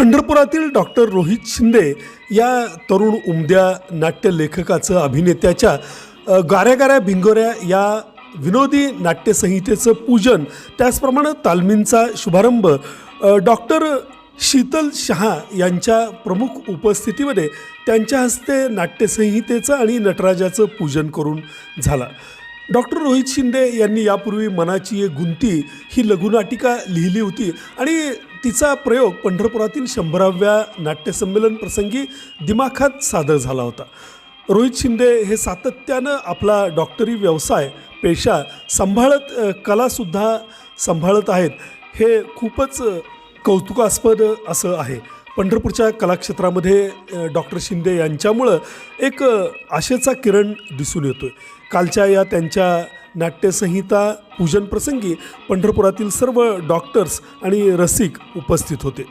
पंढरपुरातील doctor Rohit Shinde या तरुण उमद्या नाट्य लेखकाचं अभिनेत्याच्या गाऱ्या गाऱ्या भिंगोऱ्या या विनोदी नाट्यसंहितेचं पूजन त्याचप्रमाणे तालमींचा शुभारंभ डॉक्टर शीतल शहा यांच्या प्रमुख उपस्थितीमध्ये त्यांच्या हस्ते नाट्यसंहितेचं आणि नटराजाचं पूजन करून झाला. डॉक्टर रोहित शिंदे यांनी यापूर्वी मनाची एक गुंती ही लघुनाटिका लिहिली होती आणि तिचा प्रयोग पंढरपुरातील शंभराव्या नाट्यसंमेलन प्रसंगी दिमाखात सादर झाला होता. रोहित शिंदे हे सातत्यानं आपला डॉक्टरी व्यवसाय पेशा सांभाळत कलासुद्धा सांभाळत आहेत. हे खूपच कौतुकास्पद असं आहे. पंढरपूरच्या कलाक्षेत्रामध्ये डॉक्टर शिंदे यांच्यामुळं एक आशेचा किरण दिसून येतो आहे कालच्या या त्यांच्या नाट्यसंहिता पूजन प्रसंगी पंढरपुरातील सर्व डॉक्टर्स आणि रसिक उपस्थित होते.